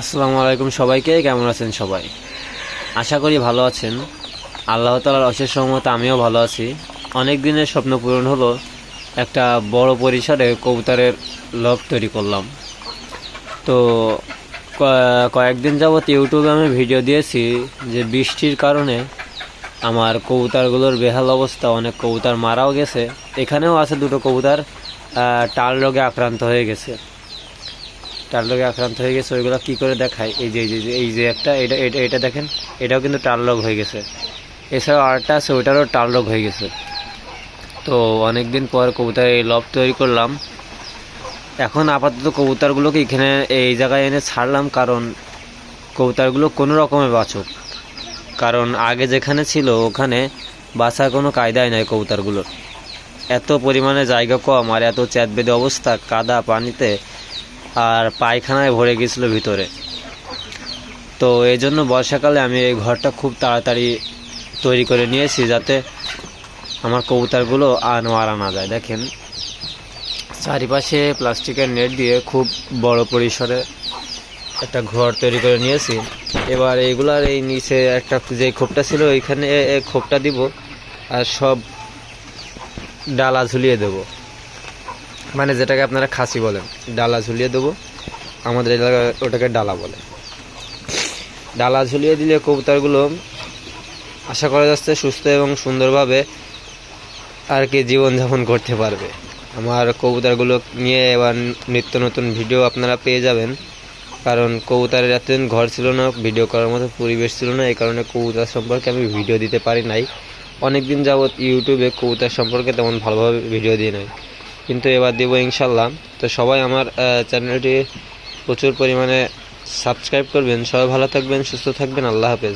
আসসালামু আলাইকুম সবাইকে, কেমন আছেন সবাই? আশা করি ভালো আছেন। আল্লাহ তালার অশেষ সহমতে আমিও ভালো আছি। অনেক দিনের স্বপ্ন পূরণ হলো, একটা বড় পরিসরে কবুতরের লব তৈরি করলাম। তো কয়েকদিন যাবৎ ইউটিউবে আমি ভিডিও দিয়েছি যে বৃষ্টির কারণে আমার কবুতরগুলোর বেহাল অবস্থা, অনেক কবুতর মারাও গেছে। এখানেও আছে দুটো কবুতর টাল রোগে আক্রান্ত হয়ে গেছে। টাল রোগে আক্রান্ত হয়ে গেছে, ওইগুলো কি করে দেখায়? এই যে এই যে এই যে একটা, এটা এটা এটা দেখেন, এটাও কিন্তু টাল রোগ হয়ে গেছে। এছাড়াও আরেকটা আছে, ওইটারও টাল রোগ হয়ে গেছে। তো অনেক দিন পর কবুতর এই লব তৈরি করলাম। এখন আপাতত কবুতারগুলোকে এখানে এই জায়গায় এনে ছাড়লাম, কারণ কবুতারগুলো কোনো রকমে বাঁচুক কারণ আগে যেখানে ছিল, ওখানে বাঁচার কোনো কায়দাই নাই কবুতারগুলোর। এত পরিমাণে জায়গা কম আর এত চ্যাত অবস্থা, কাদা পানিতে আর পায়খানায় ভরে গেছিল ভিতরে। তো এই জন্য বর্ষাকালে আমি এই ঘরটা খুব তাড়াতাড়ি তৈরি করে নিয়েছি যাতে আমার কবুতরগুলো আর মারা না যায়। দেখেন, চারিপাশে প্লাস্টিকের নেট দিয়ে খুব বড় পরিসরে একটা ঘর তৈরি করে নিয়েছি। এবার এইগুলার এই নিচে একটা যে খোপটা ছিল, ওইখানে খোপটা দিব আর সব ডালা ঝুলিয়ে দেবো। মানে যেটাকে আপনারা খাসি বলেন, ডালা ঝুলিয়ে দেবো। আমাদের এলাকায় ওটাকে ডালা বলে। ডালা ঝুলিয়ে দিলে কবুতরগুলো আশা করা যাচ্ছে সুস্থ এবং সুন্দরভাবে আর কি জীবনযাপন করতে পারবে। আমার কবুতরগুলো নিয়ে এবার নিত্য নতুন ভিডিও আপনারা পেয়ে যাবেন। কারণ কবুতরের এতদিন ঘর ছিল না, ভিডিও করার মতো পরিবেশ ছিল না, এই কারণে কবুতর সম্পর্কে আমি ভিডিও দিতে পারি নাই। অনেক দিন যাবৎ ইউটিউবে কবুতর সম্পর্কে তেমন ভালোভাবে ভিডিও দিই নাই। কিন্তু এবার দেব ইনশাল্লাহ তো সবাই আমার চ্যানেলটি প্রচুর পরিমাণে সাবস্ক্রাইব করবেন। সবাই ভালো থাকবেন, সুস্থ থাকবেন। আল্লাহ হাফেজ।